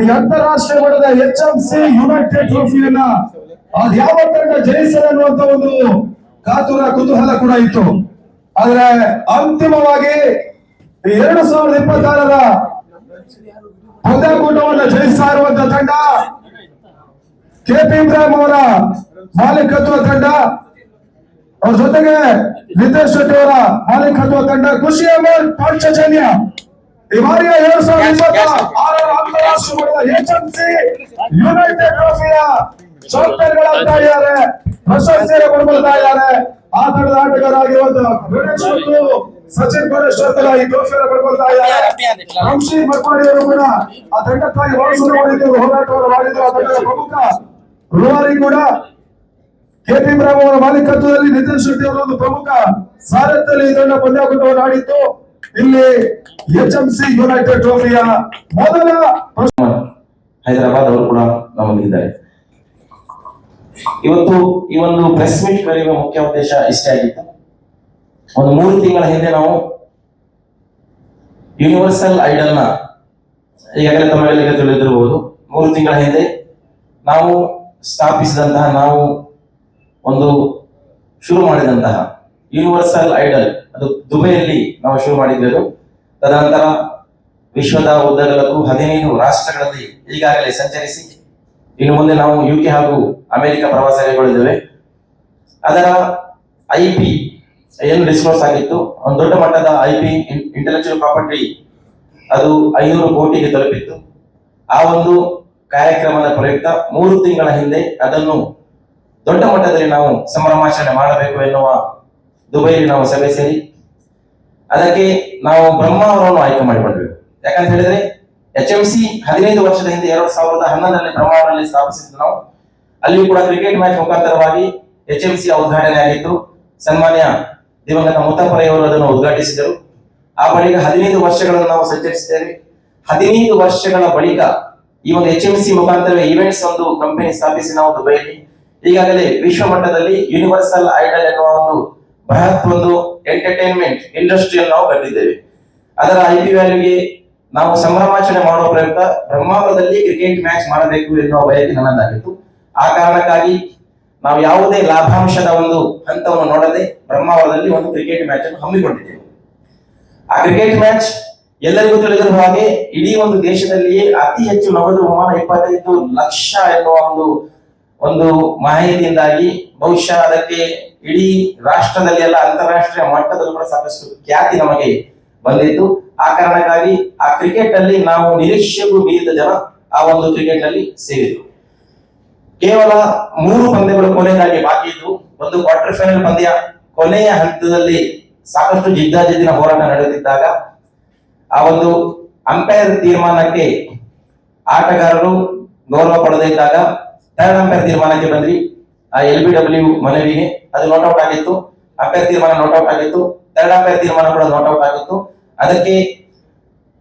ಈ ಅಂತಾರಾಷ್ಟ್ರೀಯ ಮಟ್ಟದ ಎಚ್ ಎಂ ಸಿ ಯುನೈಟೆಡ್ ಟ್ರೋಫಿಯನ್ನ ಅದ್ ಯಾವ ತಂಡ ಜಯಿಸಲು ಅನ್ನುವಂತ ಒಂದು ಕಾತುರ, ಕುತೂಹಲ ಕೂಡ ಇತ್ತು. ಆದ್ರೆ ಅಂತಿಮವಾಗಿ ಎರಡು ಸಾವಿರದ ಇಪ್ಪತ್ತಾರರ ಪಂದ್ಯಾಕೂಟವನ್ನು ಜಯಿಸ್ತಾ ತಂಡ ಕೆಪಿ ಇಬ್ರಾಹಿಂ ಅವರ ಮಾಲೀಕತ್ವ ತಂಡ, ಅವ್ರ ಜೊತೆಗೆ ನಿತೇಶ್ ಶೆಟ್ಟಿ ಅವರ ಮಾಲೀಕತ್ವ ತಂಡ, ಖುಷಿ ಅಮರ್ ಪಾಂಚಜನ್ಯ. ಈ ಬಾರಿಯ ಎರಡ್ ಸಾವಿರದ ಇಪ್ಪತ್ತ ಆರರ ಅಂತಾರಾಷ್ಟ್ರೀಯ ಮಟ್ಟದ ಎಚ್ಎಂಸಿ ಯುನೈಟೆಡ್ ಟ್ರೋಫಿಯ ಚಾಂಪಿಯನ್ಗಳಾಗ್ತಾ ಇದ್ದಾರೆ. ಪ್ರಶಸ್ತಿಯನ್ನು ಪಡ್ಕೊಳ್ತಾ ಇದ್ದಾರೆ. ಆ ತಂಡದ ಆಟಗಾರರಾಗಿರುವಂತಹ ಗಣೇಶ್ ಮತ್ತು ಸಚಿನ್ ಪರೇಶ್ವರ್ ಈ ಟ್ರೋಫಿಯನ್ನು ಪಡ್ಕೊಳ್ತಾ ಇದ್ದಾರೆ. ವಂಶಿ ಮರ್ಪಾಡಿ ಅವರು ಕೂಡ ಆ ತಂಡಕ್ಕಾಗಿ ಮಾಡಿದ್ರು. ಹೋರಾಟವನ್ನು ಮಾಡಿದ್ರು. ಆ ತಂಡದ ಪ್ರಮುಖ ರೂವಾರಿ ಕೂಡ ಬ್ರಾಹ್ಮ ಅವರ ಮಾಲೀಕತ್ವದಲ್ಲಿ ನಿತಿನ್ ಶೆಟ್ಟಿ ಅವರ ಒಂದು ಪ್ರಮುಖ ಸಾರಥ್ಯದಲ್ಲಿ ಈ ತಂಡ ಪಂದ್ಯಾಕೂಟವನ್ನು ಆಡಿತ್ತು. ಇಲ್ಲಿ ಎಚ್ ಎಂ ಸಿ ಯುನೈಟೆಡ್ ಟ್ರೋಫಿಯ ಮೊದಲ ಹೈದರಾಬಾದ್ ಅವರು ಕೂಡ ನಮ್ಮಲ್ಲಿದ್ದಾರೆ. ಇವತ್ತು ಈ ಒಂದು ಪ್ರೆಸ್ ಮೀಟ್ ಕರೆಯುವ ಮುಖ್ಯ ಉದ್ದೇಶ ಇಷ್ಟೇ ಆಗಿತ್ತು. ಒಂದು ಮೂರು ತಿಂಗಳ ಹಿಂದೆ ನಾವು ಯೂನಿವರ್ಸಲ್ ಐಡಲ್ನ ಈಗಾಗಲೇ ತಮಗೆಲ್ಲರಿಗೆ ತಿಳಿದಿರಬಹುದು. ಮೂರು ತಿಂಗಳ ಹಿಂದೆ ನಾವು ಸ್ಥಾಪಿಸಿದಂತಹ, ನಾವು ಒಂದು ಶುರು ಮಾಡಿದಂತಹ ಯೂನಿವರ್ಸಲ್ ಐಡಲ್ ಅದು ದುಬೈಯಲ್ಲಿ ನಾವು ಶುರು ಮಾಡಿದ್ದೆವು ತದನಂತರ ವಿಶ್ವದ ಉದ್ದಗಲಕ್ಕೂ ಹದಿನೈದು ರಾಷ್ಟ್ರಗಳಲ್ಲಿ ಈಗಾಗಲೇ ಸಂಚರಿಸಿ, ಇನ್ನು ಮುಂದೆ ನಾವು ಯು ಕೆ ಹಾಗೂ ಅಮೆರಿಕ ಪ್ರವಾಸ ಕೈಗೊಳ್ಳಿದ್ದೇವೆ ಅದರ ಐ ಪಿ ಏನು ಡಿಸ್ಕ್ಲೋಸ್ ಆಗಿತ್ತು? ಒಂದು ದೊಡ್ಡ ಮಟ್ಟದ ಐ ಪಿ ಇಂಟೆಲೆಕ್ಚುಯಲ್ ಪ್ರಾಪರ್ಟಿ ಅದು ಐನೂರು ಕೋಟಿಗೆ ತಲುಪಿತ್ತು. ಆ ಒಂದು ಕಾರ್ಯಕ್ರಮದ ಪ್ರಯುಕ್ತ ಮೂರು ತಿಂಗಳ ಹಿಂದೆ ಅದನ್ನು ದೊಡ್ಡ ಮಟ್ಟದಲ್ಲಿ ನಾವು ಸಂಭ್ರಮಾಚರಣೆ ಮಾಡಬೇಕು ಎನ್ನುವ ದುಬೈಯಲ್ಲಿ ನಾವು ಸಭೆ ಸೇರಿ ಅದಕ್ಕೆ ನಾವು ಬ್ರಹ್ಮ ಅವರನ್ನು ಆಯ್ಕೆ ಮಾಡಿಕೊಂಡ್ವಿ. ಯಾಕಂತ ಹೇಳಿದ್ರೆ ಎಚ್ ಎಂ ಸಿ ಹದಿನೈದು ವರ್ಷದ ಹಿಂದೆ ಎರಡ್ ಸಾವಿರದ ಹನ್ನೊಂದರಲ್ಲಿ ಬ್ರಹ್ಮ ಅವರಲ್ಲಿ ಸ್ಥಾಪಿಸಿದ್ದು ನಾವು. ಅಲ್ಲಿ ಕೂಡ ಕ್ರಿಕೆಟ್ ಮ್ಯಾಚ್ ಮುಖಾಂತರವಾಗಿ ಎಚ್ ಎಂ ಸಿ ಉದ್ಘಾಟನೆ ಆಗಿತ್ತು ಸನ್ಮಾನ್ಯ ದಿವಂಗತ ಮುತ್ತಪ್ಪರೆಯವರು ಅದನ್ನು ಉದ್ಘಾಟಿಸಿದರು. ಆ ಬಳಿಕ ಹದಿನೈದು ವರ್ಷಗಳನ್ನು ನಾವು ಸಂಚರಿಸಿದ್ದೇವೆ. ಹದಿನೈದು ವರ್ಷಗಳ ಬಳಿಕ ಈ ಒಂದು ಎಚ್ ಎಂ ಸಿ ಮುಖಾಂತರ ಇವೆಂಟ್ಸ್ ಒಂದು ಕಂಪನಿ ಸ್ಥಾಪಿಸಿ ನಾವು ದುಬೈಯಲ್ಲಿ ಈಗಾಗಲೇ ವಿಶ್ವ ಮಟ್ಟದಲ್ಲಿ ಯೂನಿವರ್ಸಲ್ ಐಡಲ್ ಎನ್ನುವ ಒಂದು ಬೃಹತ್ ಒಂದು ಎಂಟರ್ಟೈನ್ಮೆಂಟ್ ಇಂಡಸ್ಟ್ರಿಯನ್ನು ನಾವು ಕಟ್ಟಿದ್ದೇವೆ ಅದರ ಐ ಪಿ ವ್ಯಾಲ್ಯೂಗೆ ನಾವು ಸಂಭ್ರಮಾಚರಣೆ ಮಾಡುವ ಪ್ರಯುಕ್ತ ಬ್ರಹ್ಮಾವರದಲ್ಲಿ ಕ್ರಿಕೆಟ್ ಮ್ಯಾಚ್ ಮಾಡಬೇಕು ಎನ್ನುವ ಬಯಕೆ ನನ್ನದಾಗಿತ್ತು. ಆ ಕಾರಣಕ್ಕಾಗಿ ನಾವು ಯಾವುದೇ ಲಾಭಾಂಶದ ಒಂದು ಹಂತವನ್ನು ನೋಡದೆ ಬ್ರಹ್ಮಾವರದಲ್ಲಿ ಒಂದು ಕ್ರಿಕೆಟ್ ಮ್ಯಾಚ್ ಅನ್ನು ಹಮ್ಮಿಕೊಂಡಿದ್ದೇವೆ. ಆ ಕ್ರಿಕೆಟ್ ಮ್ಯಾಚ್ ಎಲ್ಲರಿಗೂ ತಿಳಿದಿರುವ ಹಾಗೆ ಇಡೀ ಒಂದು ದೇಶದಲ್ಲಿಯೇ ಅತಿ ಹೆಚ್ಚು ನಗದು ಬಹುಮಾನ ಇಪ್ಪತ್ತೈದು ಲಕ್ಷ ಎನ್ನುವ ಒಂದು ಒಂದು ಮಾಹಿತಿಯಿಂದಾಗಿ ಬಹುಶಃ ಅದಕ್ಕೆ ಇಡೀ ರಾಷ್ಟ್ರದಲ್ಲಿ ಎಲ್ಲ ಅಂತಾರಾಷ್ಟ್ರೀಯ ಮಟ್ಟದಲ್ಲೂ ಕೂಡ ಸಾಕಷ್ಟು ಖ್ಯಾತಿ ನಮಗೆ ಬಂದಿತ್ತು. ಆ ಕಾರಣಕ್ಕಾಗಿ ಆ ಕ್ರಿಕೆಟ್ ಅಲ್ಲಿ ನಾವು ನಿರೀಕ್ಷೆಗೂ ಮೀರಿದ ಜನ ಆ ಒಂದು ಕ್ರಿಕೆಟ್ ಅಲ್ಲಿ ಸೇರಿದ್ರು. ಕೇವಲ ಮೂರು ಪಂದ್ಯಗಳು ಕೊನೆಗಾಗಿ ಬಾಕಿ ಇದ್ದು, ಒಂದು ಕ್ವಾರ್ಟರ್ ಫೈನಲ್ ಪಂದ್ಯ ಕೊನೆಯ ಹಂತದಲ್ಲಿ ಸಾಕಷ್ಟು ಜಿದ್ದಾಜಿದ್ದಿನ ಹೋರಾಟ ನಡೆದಿದ್ದಾಗ ಆ ಒಂದು ಅಂಪೈರ್ ತೀರ್ಮಾನಕ್ಕೆ ಆಟಗಾರರು ಗೌರವ ಪಡೆದಿದ್ದಾಗ ಥರ್ಡ್ ಅಂಪೈರ್ ತೀರ್ಮಾನಕ್ಕೆ ಬಂದ್ರಿ ಆ ಎಲ್ ಬಿ ಡಬ್ಲ್ಯೂ ಮನವಿಗೆ ಅದು ನೋಟ್ಔಟ್ ಆಗಿತ್ತು. ಅಭ್ಯರ್ಥಿ ತೀರ್ಮಾನ ನೋಟ್ಔಟ್ ಆಗಿತ್ತು. ಥರ್ಡ್ ಅಭ್ಯರ್ಥಿ ತೀರ್ಮಾನ ಕೂಡ ನೋಟ್ಔಟ್ ಆಗಿತ್ತು. ಅದಕ್ಕೆ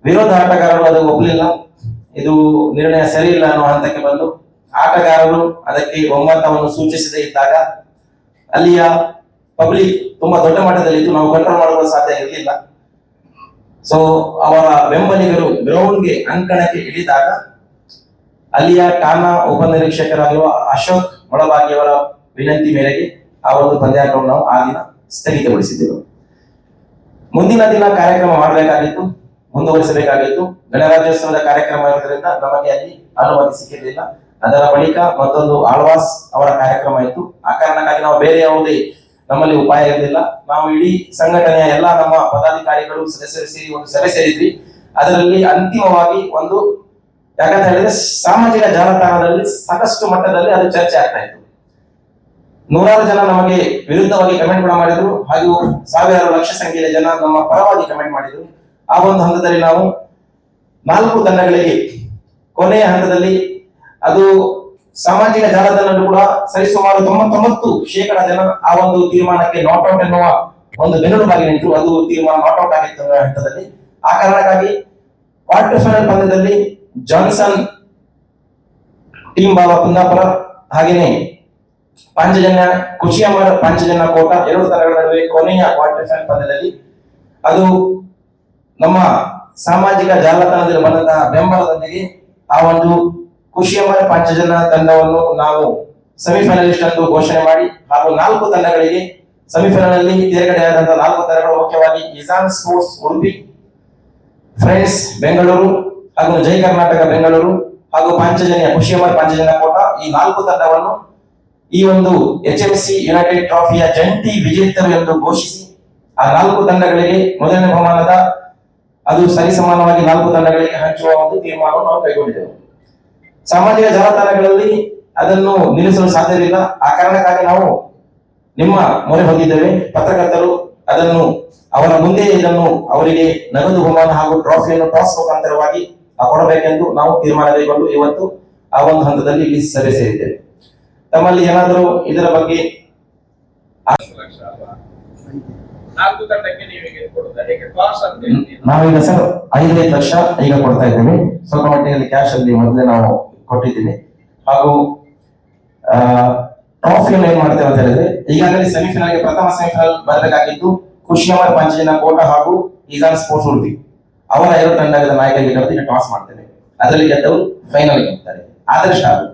ವಿರೋಧ ಆಟಗಾರರು ಅದು ಒಪ್ಪಲಿಲ್ಲ. ಇದು ನಿರ್ಣಯ ಸರಿ ಇಲ್ಲ ಅನ್ನೋ ಹಂತಕ್ಕೆ ಬಂದು ಆಟಗಾರರು ಅದಕ್ಕೆ ಒಮ್ಮತವನ್ನು ಸೂಚಿಸದೆ ಇದ್ದಾಗ ಅಲ್ಲಿಯ ಪಬ್ಲಿಕ್ ತುಂಬಾ ದೊಡ್ಡ ಮಟ್ಟದಲ್ಲಿ ಇತ್ತು ನಾವು ಕಂಟ್ರೋಲ್ ಮಾಡಲು ಸಾಧ್ಯ ಇರಲಿಲ್ಲ. ಸೊ ಅವರ ಬೆಂಬಲಿಗರು ಗ್ರೌಂಡ್ಗೆ ಅಂಕಣಕ್ಕೆ ಇಳಿದಾಗ ಅಲ್ಲಿಯ ಠಾಣಾ ಉಪನಿರೀಕ್ಷಕರಾಗಿರುವ ಅಶೋಕ್ ಮೊಳಬಾಗಿಯವರ ವಿನಂತಿ ಮೇರೆಗೆ ಆ ಒಂದು ಪಂದ್ಯಾಟವನ್ನು ನಾವು ಆ ದಿನ ಸ್ಥಗಿತಗೊಳಿಸಿದ್ದೆವು. ಮುಂದಿನ ದಿನ ಕಾರ್ಯಕ್ರಮ ಮಾಡಬೇಕಾಗಿತ್ತು, ಮುಂದುವರಿಸಬೇಕಾಗಿತ್ತು. ಗಣರಾಜ್ಯೋತ್ಸವದ ಕಾರ್ಯಕ್ರಮ ಇರೋದ್ರಿಂದ ನಮಗೆ ಅಲ್ಲಿ ಅನುಮತಿ ಸಿಕ್ಕಿರಲಿಲ್ಲ. ಅದರ ಬಳಿಕ ಮತ್ತೊಂದು ಆಳ್ವಾಸ್ ಅವರ ಕಾರ್ಯಕ್ರಮ ಇತ್ತು. ಆ ಕಾರಣಕ್ಕಾಗಿ ನಾವು ಬೇರೆ ಯಾವುದೇ ನಮ್ಮಲ್ಲಿ ಉಪಾಯ ಇರಲಿಲ್ಲ. ನಾವು ಇಡೀ ಸಂಘಟನೆಯ ಎಲ್ಲ ನಮ್ಮ ಪದಾಧಿಕಾರಿಗಳು, ಸದಸ್ಯರು ಸೇರಿ ಒಂದು ಸಭೆ ಸೇರಿದ್ವಿ. ಅದರಲ್ಲಿ ಅಂತಿಮವಾಗಿ ಒಂದು ಯಾಕಂತ ಹೇಳಿದ್ರೆ ಸಾಮಾಜಿಕ ಜಾಲತಾಣದಲ್ಲಿ ಸಾಕಷ್ಟು ಮಟ್ಟದಲ್ಲಿ ಅದು ಚರ್ಚೆ ಆಗ್ತಾ ಇತ್ತು. ನೂರಾರು ಜನ ನಮಗೆ ವಿರುದ್ಧವಾಗಿ ಕಮೆಂಟ್ ಕೂಡ ಮಾಡಿದ್ರು. ಹಾಗೂ ಸಾವಿರಾರು ಲಕ್ಷ ಸಂಖ್ಯೆಯ ಜನ ನಮ್ಮ ಪರವಾಗಿ ಕಮೆಂಟ್ ಮಾಡಿದ್ರು. ಆ ಒಂದು ಹಂತದಲ್ಲಿ ನಾವು ನಾಲ್ಕು ತಂಡಗಳಿಗೆ ಕೊನೆಯ ಹಂತದಲ್ಲಿ ಅದು ಸಾಮಾಜಿಕ ಜಾಲತಾಣದಲ್ಲೂ ಕೂಡ ಸರಿಸುಮಾರು ತೊಂಬತ್ತೊಂಬತ್ತು ಶೇಕಡ ಜನ ಆ ಒಂದು ತೀರ್ಮಾನಕ್ಕೆ ನಾಟ್ಔಟ್ ಎನ್ನುವ ಒಂದು ಬೆನ್ನೆಲುಬಾಗಿ ನಿಂತರು ಅದು ತೀರ್ಮಾನ ನಾಟ್ಔಟ್ ಆಗಿತ್ತು ಅನ್ನೋ ಹಂತದಲ್ಲಿ. ಆ ಕಾರಣಕ್ಕಾಗಿ ಕ್ವಾರ್ಟರ್ ಫೈನಲ್ ಪಂದ್ಯದಲ್ಲಿ ಜಾನ್ಸನ್ ಟೀಮ್ ಬಾಬಾ ಕುಂದಾಪುರ, ಹಾಗೇನೆ ಪಾಂಚಜನ್ಯ ಕುಚಿಯಮ್ಮರ ಪಾಂಚಜನ್ಯ ಕೋಟ, ಎರಡು ತಂಡಗಳ ನಡುವೆ ಕೊನೆಯ ಕ್ವಾರ್ಟರ್ ಫೈನಲ್ ಪಂದ್ಯದಲ್ಲಿ. ಅದು ನಮ್ಮ ಸಾಮಾಜಿಕ ಜಾಲತಾಣದಲ್ಲಿ ಬಂದಂತಹ ಬೆಂಬಲದೊಂದಿಗೆ ಆ ಒಂದು ಖುಷಿಯಮ್ಮರ ಪಂಚಜನ ತಂಡವನ್ನು ನಾವು ಸೆಮಿಫೈನಲಿಸ್ಟ್ ಎಂದು ಘೋಷಣೆ ಮಾಡಿ ಹಾಗೂ ನಾಲ್ಕು ತಂಡಗಳಿಗೆ ಸೆಮಿಫೈನಲ್ ಅಲ್ಲಿ ತೇರ್ಗಡೆಯಾದಂತಹ ನಾಲ್ಕು ತಂಡಗಳು ಮುಖ್ಯವಾಗಿ ಇಸಾನ್ ಸ್ಪೋರ್ಟ್ಸ್ ಉಡುಪಿ ಫ್ರೆಂಡ್ಸ್ ಬೆಂಗಳೂರು ಹಾಗೂ ಜೈ ಕರ್ನಾಟಕ, ಬೆಂಗಳೂರು ಹಾಗೂ ಪಾಂಚಜನ್ಯ ಖುಷಿಯಮರ್ ಪಾಂಚಜನ್ಯ ಕೋಟ ಈ ನಾಲ್ಕು ತಂಡವನ್ನು ಈ ಒಂದು ಎಚ್ ಎಂ ಸಿ ಯುನೈಟೆಡ್ ಟ್ರಾಫಿಯ ಜಂಟಿ ವಿಜೇತರು ಎಂದು ಘೋಷಿಸಿ ಆ ನಾಲ್ಕು ತಂಡಗಳಿಗೆ ಮೊದಲನೇ ಬಹುಮಾನದ ಅದು ಸರಿಸಮಾನವಾಗಿ ನಾಲ್ಕು ತಂಡಗಳಿಗೆ ಹಂಚುವ ಒಂದು ತೀರ್ಮಾನವನ್ನು ನಾವು ಕೈಗೊಂಡಿದ್ದೆವು. ಸಾಮಾಜಿಕ ಜಾಲತಾಣಗಳಲ್ಲಿ ಅದನ್ನು ನಿಲ್ಲಿಸಲು ಸಾಧ್ಯವಿಲ್ಲ. ಆ ಕಾರಣಕ್ಕಾಗಿ ನಾವು ನಿಮ್ಮ ಮೊರೆ ಹೊಂದಿದ್ದೇವೆ. ಪತ್ರಕರ್ತರು ಅದನ್ನು ಅವರ ಮುಂದೆ ಇದನ್ನು ಅವರಿಗೆ ನಗದು ಬಹುಮಾನ ಹಾಗೂ ಟ್ರಾಫಿಯನ್ನು ಟಾಸ್ ಮುಖಾಂತರವಾಗಿ ಕೊಡಬೇಕೆಂದು ನಾವು ತೀರ್ಮಾನ ಕೈಗೊಂಡು ಇವತ್ತು ಆ ಒಂದು ಹಂತದಲ್ಲಿ ಇಲ್ಲಿ ಸಭೆ ಸೇರಿದ್ದೇವೆ. ತಮ್ಮಲ್ಲಿ ಏನಾದರೂ ಇದರ ಬಗ್ಗೆ? ನಾವೀಗ ಸರ್ ಐದೈದು ಲಕ್ಷ ಈಗ ಕೊಡ್ತಾ ಇದ್ದೇವೆ. ಸ್ವಲ್ಪ ಮಟ್ಟಿಗೆ ಕ್ಯಾಶ್ ಅಲ್ಲಿ ಮೊದಲೇ ನಾವು ಕೊಟ್ಟಿದ್ದೀನಿ ಹಾಗೂ ಟ್ರಾಫಿಯನ್ನು ಏನ್ ಮಾಡ್ತೇವೆ ಅಂತ ಹೇಳಿದ್ರೆ ಈಗಾಗಲೇ ಸೆಮಿಫೈನಲ್ಗೆ ಪ್ರಥಮ ಸೆಮಿಫೈನಲ್ ಬರಬೇಕಾಗಿದ್ದು ಖುಷಿಯವರ ಪಂಚಿನ ಕೋಟ ಹಾಗೂ ಈಜಾನ್ ಸ್ಪೋರ್ಟ್ಸ್ ಉಡುಪಿ. ಅವರ ಎರಡು ತಂಡದ ನಾಯಕರಿಗೆ ಕರೆದು ಈಗ ಟಾಸ್ ಮಾಡ್ತೇನೆ. ಅದರಲ್ಲಿ ಗೆದ್ದವರು ಫೈನಲ್ ಹೋಗ್ತಾರೆ. ಆದರ್ಶ ಅದು.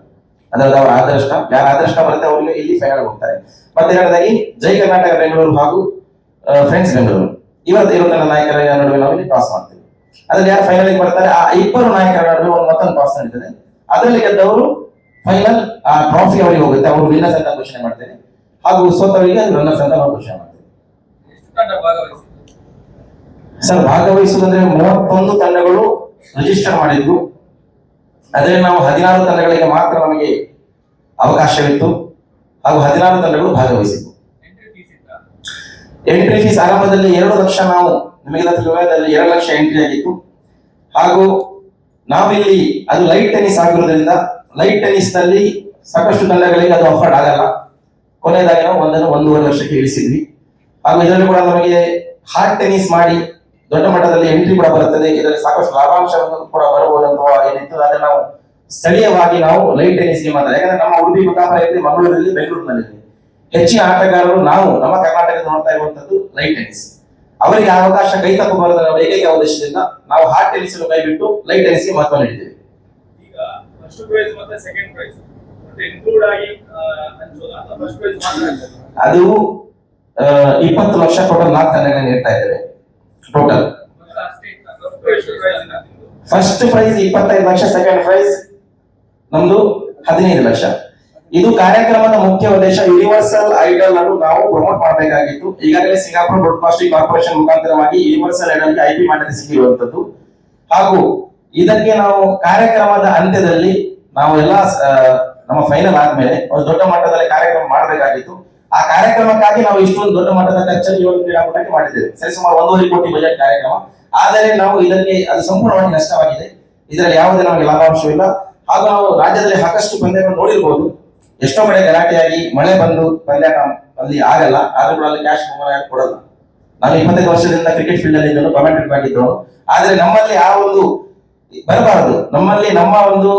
ಅದರಲ್ಲಿ ಅವರ ಆದರ್ಶ, ಯಾರ ಆದರ್ಶ ಬರುತ್ತೆ ಅವರಿಗೆ ಇಲ್ಲಿ ಫೈನಲ್ ಹೋಗ್ತಾರೆ. ಮತ್ತೆ ಎರಡದಾಗಿ ಜೈ ಕರ್ನಾಟಕ ಬೆಂಗಳೂರು ಹಾಗೂ ಫ್ರೆಂಡ್ಸ್ ಬೆಂಗಳೂರು. ಇವತ್ತು ಇರೋ ನನ್ನ ನಾಯಕರ ನಡುವೆ ನಾವು ಇಲ್ಲಿ ಟಾಸ್ ಮಾಡ್ತೇವೆ. ಅದ್ರಲ್ಲಿ ಯಾರು ಫೈನಲ್ ಬರ್ತಾರೆ? ಆ ಇಬ್ಬರು ನಾಯಕರ ನಡುವೆ ಒಂದು ಮತ್ತೊಂದು ಟಾಸ್ ನಡೀತದೆ. ಅದರಲ್ಲಿ ಗೆದ್ದವರು ಫೈನಲ್ ಆ ಟ್ರಾಫಿ ಅವರಿಗೆ ಹೋಗುತ್ತೆ. ಅವರು ವಿನ್ನರ್ಸ್ ಅಂತ ಘೋಷಣೆ ಮಾಡ್ತೇನೆ. ಹಾಗೂ ಸೋತವರಿಗೆ ರನ್ನರ್ಸ್ ಅಂತ ನಾವು ಘೋಷಣೆ ಮಾಡ್ತೇವೆ. ತಂಡ ಸರ್, ಭಾಗವಹಿಸುವುದಂದ್ರೆ ಮೂವತ್ತೊಂದು ತಂಡಗಳು ರಿಜಿಸ್ಟರ್ ಮಾಡಿದ್ರು ಅದರಲ್ಲಿ ನಾವು ಹದಿನಾರು ತಂಡಗಳಿಗೆ ಮಾತ್ರ ನಮಗೆ ಅವಕಾಶವಿತ್ತು. ಹಾಗೂ ಹದಿನಾರು ತಂಡಗಳು ಭಾಗವಹಿಸಿದ್ವು. ಎಂಟ್ರಿ ಫೀಸ್ ಆರಂಭದಲ್ಲಿ ಎರಡು ಲಕ್ಷ ನಾವು ನಿಮಗೆಲ್ಲ ತಿಳಿಯೋದ್ರಲ್ಲಿ ಎರಡು ಲಕ್ಷ ಎಂಟ್ರಿ ಆಗಿತ್ತು. ಹಾಗೂ ನಾವಿಲ್ಲಿ ಅದು ಲೈಟ್ ಟೆನಿಸ್ ಆಗಿರೋದ್ರಿಂದ ಲೈಟ್ ಟೆನಿಸ್ನಲ್ಲಿ ಸಾಕಷ್ಟು ತಂಡಗಳಿಗೆ ಅದು ಅಫರ್ಡ್ ಆಗಲ್ಲ. ಕೊನೆಯದಾಗಿ ನಾವು ಒಂದನ್ನು ಒಂದೂವರೆ ಲಕ್ಷಕ್ಕೆ ಇಳಿಸಿದ್ವಿ. ಹಾಗೂ ಇದರಲ್ಲಿ ಕೂಡ ನಮಗೆ ಹಾರ್ಡ್ ಟೆನಿಸ್ ಮಾಡಿ ದೊಡ್ಡ ಮಟ್ಟದಲ್ಲಿ ಎಂಟ್ರಿ ಕೂಡ ಬರುತ್ತದೆ. ಇದರಲ್ಲಿ ಸಾಕಷ್ಟು ಲಾಭಾಂಶವನ್ನು ಕೂಡ ಬರಬಹುದು ಏನಿತ್ತು ಅದನ್ನು ನಾವು ಸ್ಥಳೀಯವಾಗಿ ನಾವು ಲೈಟ್ ಗೇಮ್ ಅಂತ ಯಾಕಂದ್ರೆ ನಮ್ಮ ಉಡುಪಿ ಕುಂದಾಪುರದಲ್ಲಿ ಮಂಗಳೂರಲ್ಲಿ ಬೆಂಗಳೂರಿನಲ್ಲಿ ಹೆಚ್ಚಿನ ಆಟಗಾರರು ನಾವು ನಮ್ಮ ಕರ್ನಾಟಕದಲ್ಲಿ ನೋಡ್ತಾ ಇರುವಂತದ್ದು ಲೈಟ್ ಟೆನಿಸ್ ಅವರಿಗೆ ಅವಕಾಶ ಕೈ ತಪ್ಪಬಾರದು ಏಕೈಕ ಉದ್ದೇಶದಿಂದ ನಾವು ಹಾರ್ಡ್ ಟೆನಿಸ್ ಕೈ ಬಿಟ್ಟು ಲೈಟ್ಗೆ ಮಹತ್ವ ನೀಡಿದ್ದೇವೆ. ಅದು ಇಪ್ಪತ್ತು ಲಕ್ಷ ಟೋಟಲ್ ನಾಲ್ಕು ತಂಡಗಳನ್ನು ನೀಡ್ತಾ ಇದ್ದೇವೆ. ಟೋಟಲ್ ಫಸ್ಟ್ ಪ್ರೈಸ್ ಇಪ್ಪತ್ತೈದು ಲಕ್ಷ. ಸೆಕೆಂಡ್ ಪ್ರೈಸ್ ನಮ್ದು ಹದಿನೈದು ಲಕ್ಷ. ಇದು ಕಾರ್ಯಕ್ರಮದ ಮುಖ್ಯ ಉದ್ದೇಶ ಯೂನಿವರ್ಸಲ್ ಐಡಲ್ ಅನ್ನು ನಾವು ಪ್ರಮೋಟ್ ಮಾಡಬೇಕಾಗಿತ್ತು. ಈಗಾಗಲೇ ಸಿಂಗಾಪುರ್ ಬ್ರಾಡ್ಕಾಸ್ಟಿಂಗ್ ಕಾರ್ಪೊರೇಷನ್ ಮುಖಾಂತರವಾಗಿ ಯೂನಿವರ್ಸಲ್ ಐಡಲ್ಗೆ ಐಪಿ ಮಾಡಲು ಸಿಕ್ಕಿರುವಂತದ್ದು ಹಾಗೂ ಇದಕ್ಕೆ ನಾವು ಕಾರ್ಯಕ್ರಮದ ಅಂತ್ಯದಲ್ಲಿ ನಾವು ಎಲ್ಲ ನಮ್ಮ ಫೈನಲ್ ಆದ್ಮೇಲೆ, ಒಂದು ದೊಡ್ಡ ಮಟ್ಟದಲ್ಲಿ ಕಾರ್ಯಕ್ರಮ ಮಾಡಬೇಕಾಗಿತ್ತು. ಆ ಕಾರ್ಯಕ್ರಮಕ್ಕಾಗಿ ನಾವು ಇಷ್ಟೊಂದು ದೊಡ್ಡ ಮಟ್ಟದ ಖರ್ಚನ್ನು ಯೋಗ ಕ್ರೀಡಾಕೂಟಕ್ಕೆ ಮಾಡಿದ್ದೇವೆ. ಸರಿ, ಸುಮಾರು ಒಂದೂವರೆ ಕೋಟಿ ಬಜೆಟ್ ಕಾರ್ಯಕ್ರಮ. ಆದರೆ ನಾವು ಇದಕ್ಕೆ, ಅದು ಸಂಪೂರ್ಣವಾಗಿ ನಷ್ಟವಾಗಿದೆ. ಇದರಲ್ಲಿ ಯಾವುದೇ ನಮಗೆ ಲಾಭಾಂಶವಿಲ್ಲ. ಹಾಗೂ ನಾವು ರಾಜ್ಯದಲ್ಲಿ ಸಾಕಷ್ಟು ಪಂದ್ಯಗಳನ್ನು ನೋಡಿರ್ಬೋದು. ಎಷ್ಟೋ ಮಳೆ ಗಲಾಟೆಯಾಗಿ ಮಳೆ ಬಂದು ಪಂದ್ಯಾಟ ಅಲ್ಲಿ ಆಗಲ್ಲ. ಆದರೂ ಕೂಡ ಅಲ್ಲಿ ಕ್ಯಾಶ್ ಬಹುಮಾನ ಕೊಡಲ್ಲ. ನಾನು ಇಪ್ಪತ್ತೈದು ವರ್ಷದಿಂದ ಕ್ರಿಕೆಟ್ ಫೀಲ್ಡ್ ಅಲ್ಲಿ ಇದ್ದನು ಕಮೆಂಟೆಡ್ ಆಗಿದ್ದವನು. ಆದ್ರೆ ನಮ್ಮಲ್ಲಿ ಆ ಒಂದು ಬರಬಾರದು. ನಮ್ಮಲ್ಲಿ ನಮ್ಮ ಒಂದು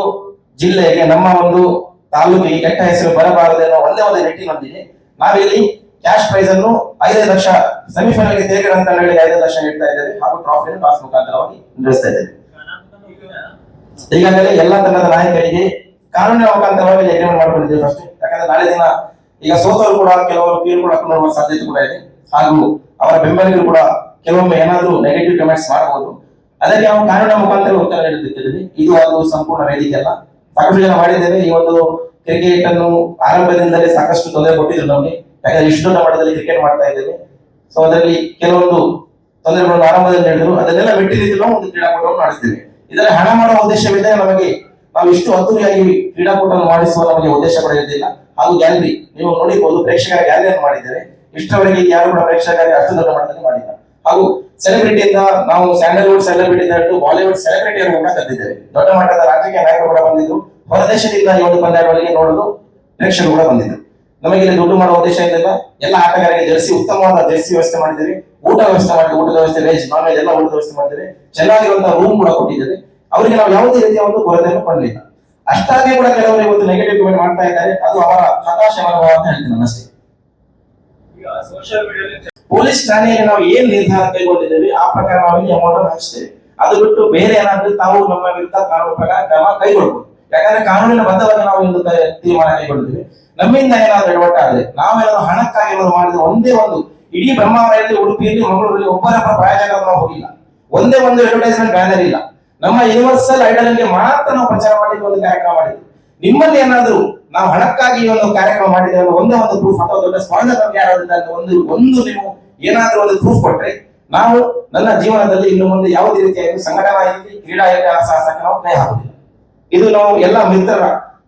ಜಿಲ್ಲೆಗೆ, ನಮ್ಮ ಒಂದು ತಾಲೂಕಿಗೆ ಕೆಟ್ಟ ಹೆಸರು ಬರಬಾರದು ಅನ್ನೋ ಒಂದೇ ಒಂದು ನಿಟ್ಟಿನೊಂದಿಗೆ ನಾವಿಲ್ಲಿ ಕ್ಯಾಶ್ ಪ್ರೈಸ್ ಅನ್ನು ಐದೈದು ಲಕ್ಷ ಸೆಮಿಫೈನಲ್ಗೆ ಅಂತ ಹೇಳಿ ಐದು ಲಕ್ಷ ಹೇಳ್ತಾ ಇದ್ದೇವೆ ಹಾಗೂ ಟ್ರಾಫಿಯನ್ನು ಟಾಸ್ ಮುಖಾಂತರವಾಗಿ ನಡೆಸ್ತಾ ಇದ್ದೇವೆ. ಈಗಾಗಲೇ ಎಲ್ಲ ತಂಡದ ನಾಯಕರಿಗೆ ಕಾನೂನಿನ ಮುಖಾಂತರವಾಗಿ ಅಗ್ರಿಮೆಂಟ್ ಮಾಡ್ಕೊಂಡಿದ್ದೇವೆ ಫಸ್ಟ್ ಯಾಕಂದ್ರೆ ನಾಳೆ ದಿನ ಈಗ ಸೋತರು ಕೂಡ, ಕೆಲವರು ತೀರ್ಪು ಕೂಡ ನೋಡುವ ಸಾಧ್ಯತೆ ಕೂಡ ಇದೆ. ಹಾಗೂ ಅವರ ಬೆಂಬಲಿಗರು ಕೂಡ ಕೆಲವೊಮ್ಮೆ ಏನಾದರೂ ನೆಗೆಟಿವ್ ಕಮೆಂಟ್ಸ್ ಮಾಡಬಹುದು ಅದಕ್ಕೆ ನಾವು ಕಾನೂನಿನ ಮುಖಾಂತರ ಉತ್ತರ ನೀಡುತ್ತಿದ್ದೇವೆ. ಇದು ಅದು ಸಂಪೂರ್ಣ ವೇದಿಕೆ ಅಲ್ಲ. ಸಾಕಷ್ಟು ಜನ ಮಾಡಿದ್ದೇವೆ. ಈ ಒಂದು ಕ್ರಿಕೆಟ್ ಅನ್ನು ಆರಂಭದಿಂದಲೇ ಸಾಕಷ್ಟು ತೊಂದರೆ ಕೊಟ್ಟಿದ್ರು ನಮಗೆ. ಯಾಕಂದ್ರೆ ಇಷ್ಟು ದೊಡ್ಡ ಮಟ್ಟದಲ್ಲಿ ಕ್ರಿಕೆಟ್ ಮಾಡ್ತಾ ಇದ್ದೇವೆ. ಸೊ ಅದರಲ್ಲಿ ಕೆಲವೊಂದು ತೊಂದರೆಗಳನ್ನು ಆರಂಭದಲ್ಲಿ ನೀಡಿದ್ರು. ಅದನ್ನೆಲ್ಲ ನಾವು ಒಂದು ಕ್ರೀಡಾಕೂಟವನ್ನು ನಡೆಸ್ತೇವೆ. ಇದರಲ್ಲಿ ಹಣ ಮಾಡುವ ಉದ್ದೇಶವಿದೆ ನಮಗೆ. ನಾವು ಇಷ್ಟು ಅದ್ದೂರಿಯಾಗಿ ಕ್ರೀಡಾಕೂಟವನ್ನು ಮಾಡಿಸುವ ನಮಗೆ ಉದ್ದೇಶ ಕೂಡ ಇರಲಿಲ್ಲ. ಹಾಗೂ ಗ್ಯಾಲರಿ, ನೀವು ನೋಡಿಬಹುದು ಪ್ರೇಕ್ಷಕರ ಗ್ಯಾಲರಿಯನ್ನು ಮಾಡಿದ್ದಾರೆ. ಇಷ್ಟವರೆಗೆ ಯಾರು ಕೂಡ ಪ್ರೇಕ್ಷಕರಿಗೆ ಅಷ್ಟು ದೊಡ್ಡ ಮಟ್ಟದಲ್ಲಿ ಮಾಡಿಲ್ಲ. ಹಾಗೂ ಸೆಲೆಬ್ರಿಟಿಯಿಂದ ನಾವು ಸ್ಯಾಂಡಲ್ವುಡ್ ಸೆಲೆಬ್ರಿಟಿ ಹಿಡಿದು ಬಾಲಿವುಡ್ ಸೆಲೆಬ್ರಿಟಿಯನ್ನು ಕೂಡ ಕರೆದಿದ್ದೇವೆ ದೊಡ್ಡ ಮಟ್ಟದ ರಾಜಕೀಯ ನಾಯಕರು ಕೂಡ ಬಂದಿದ್ರು. ಹೊರದೇಶದಿಂದ ಈ ಒಂದು ಪಂದ್ಯಾವಳಿಗೆ ನೋಡಲು ಪ್ರೇಕ್ಷಕರು ಕೂಡ ಬಂದಿದ್ದರು. ನಮಗೆ ಇಲ್ಲಿ ದುಡ್ಡು ಮಾಡುವ ಉದ್ದೇಶ ಇಲ್ಲ ಎಲ್ಲ ಆಟಗಾರರಿಗೆ ಜರ್ಸಿ, ಉತ್ತಮವಾದ ಜರ್ಸಿ ವ್ಯವಸ್ಥೆ ಮಾಡಿದ್ದೀರಿ ಊಟ ವ್ಯವಸ್ಥೆ ಮಾಡಿ, ಊಟದ ವ್ಯವಸ್ಥೆ, ವೆಜ್ ನಾನ್ ವೆಜ್ ಎಲ್ಲ ಊಟದ ವ್ಯವಸ್ಥೆ ಮಾಡಿದ್ರೆ ಚೆನ್ನಾಗಿರುವಂತಹ ರೂಮ್ ಕೂಡ ಕೊಟ್ಟಿದ್ದೀರಿ ಅವರಿಗೆ ನಾವು ಯಾವುದೇ ರೀತಿಯ ಒಂದು ಕೊರತೆಯನ್ನು ಪಡಲಿಲ್ಲ ಅಷ್ಟಾಗಿ ಕೂಡ ಕೆಲವರು ಇವತ್ತು ನೆಗೆಟಿವ್ ಕಮೆಂಟ್ ಮಾಡ್ತಾ ಇದ್ದಾರೆ. ಅದು ಅವರ ಪ್ರಕಾಶ ಮನೋಭಾವ ಅಂತ ಹೇಳ್ತೀನಿ ನಾನು ಪೊಲೀಸ್ ಠಾಣೆಯಲ್ಲಿ ನಾವು ಏನ್ ನಿರ್ಧಾರ ಕೈಗೊಂಡಿದ್ದೇವೆ, ಆ ಪ್ರಕಾರ ನಾವು ಅಮೌಂಟ್ ಹಂಚ್ತೇವೆ ಅದು ಬಿಟ್ಟು ಬೇರೆ ಏನಾದ್ರೂ ತಾವು ನಮ್ಮ ವಿರುದ್ಧ ಕಾನೂನು ಪ್ರಕಾರ ಕ್ರಮ ಕೈಗೊಳ್ಬಹುದು ಯಾಕಂದ್ರೆ ಕಾನೂನಿನ ಬದ್ಧವಾಗಿ ನಾವು ಒಂದು ತೀರ್ಮಾನ ಕೈಗೊಳ್ಳುತ್ತೇವೆ ನಮ್ಮಿಂದ ಏನಾದ್ರೂ ಎಡವಟ್ಟ ಆದ್ರೆ ನಾವೇನಾದ್ರು ಹಣಕ್ಕಾಗಿ ಏನಾದ್ರು ಮಾಡಿದ್ರೆ ಒಂದೇ ಒಂದು ಇಡೀ ಬ್ರಹ್ಮಾವರದಲ್ಲಿ ಉಡುಪಿಯಲ್ಲಿ, ಮಂಗಳೂರಲ್ಲಿ ಒಬ್ಬರ ಪ್ರಾಯೋಜಕ ನಾವು ಹೋಗಿಲ್ಲ. ಒಂದೇ ಒಂದು ಅಡ್ವರ್ಟೈಸ್ಮೆಂಟ್ ಬ್ಯಾನರ್ ಇಲ್ಲ. ನಮ್ಮ ಯೂನಿವರ್ಸಲ್ ಐಡಲ್ಗೆ ಮಾತ್ರ ನಾವು ಪ್ರಚಾರ ಮಾಡಿದ್ವಿ ಒಂದು ಕಾರ್ಯಕ್ರಮ ಮಾಡಿದ್ವಿ. ನಿಮ್ಮಲ್ಲಿ ಏನಾದ್ರೂ ನಾವು ಹಣಕ್ಕಾಗಿ ಒಂದು ಕಾರ್ಯಕ್ರಮ ಅನ್ನೋ ಒಂದೇ ಒಂದು ಪ್ರೂಫ್ ಅಥವಾ ದೊಡ್ಡ ಸ್ವಾಗತ ಯಾರಾದ್ರಿಂದ ಒಂದು ಒಂದು ನೀವು ಏನಾದ್ರೂ ಒಂದು ಪ್ರೂಫ್ ಕೊಟ್ರೆ, ನಾವು ನನ್ನ ಜೀವನದಲ್ಲಿ ಇನ್ನು ಮುಂದೆ ಯಾವುದೇ ರೀತಿಯಾಗಿ ಸಂಘಟನಾ ಇರಲಿ ಕ್ರೀಡಾ ಸಾಹಸಕ್ಕೆ ನಾವು ಕೈ ಹಾಕುದಿಲ್ಲ ಇದು ನಾವು ಎಲ್ಲ ಮಿತ್ರರ